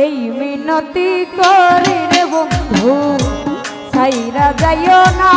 এই মিনতি করে রে বন্ধু সাইরা যাইও না।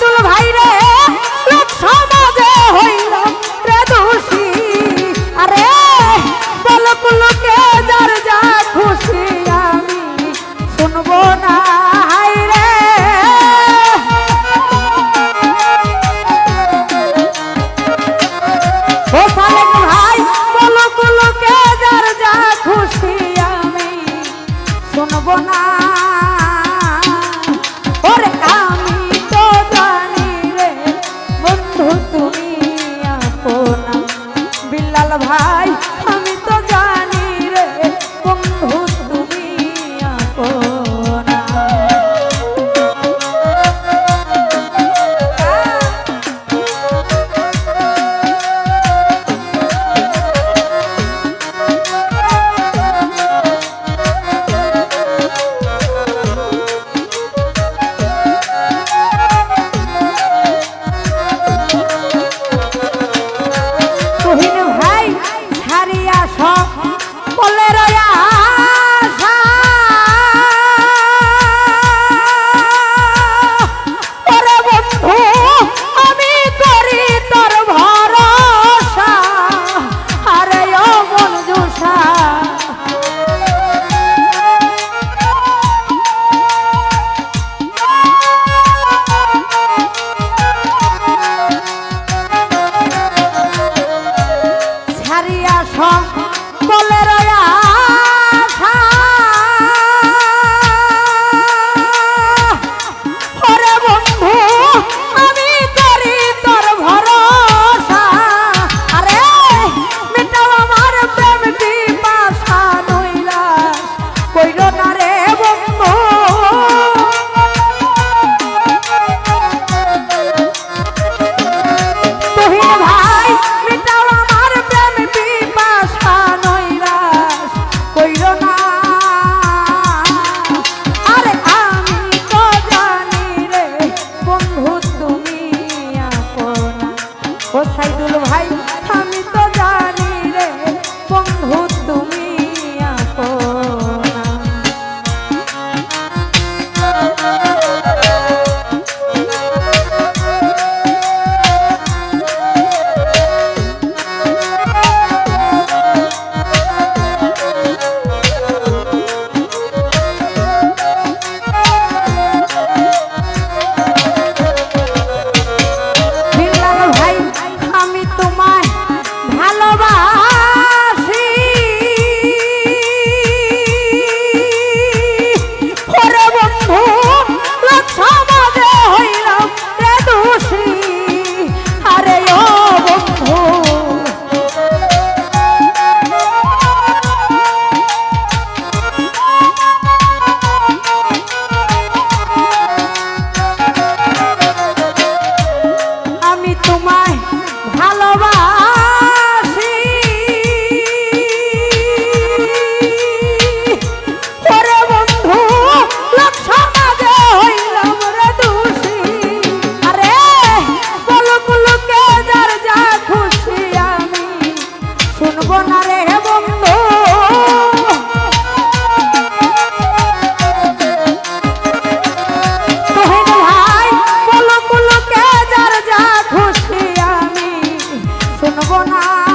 পুতুল ভাই রে, লোক সমাজে হইলাম রে দোষী। আরে বল পুলকে যার যা খুশি আমি শুনব না হারিয়া সব শুনব না।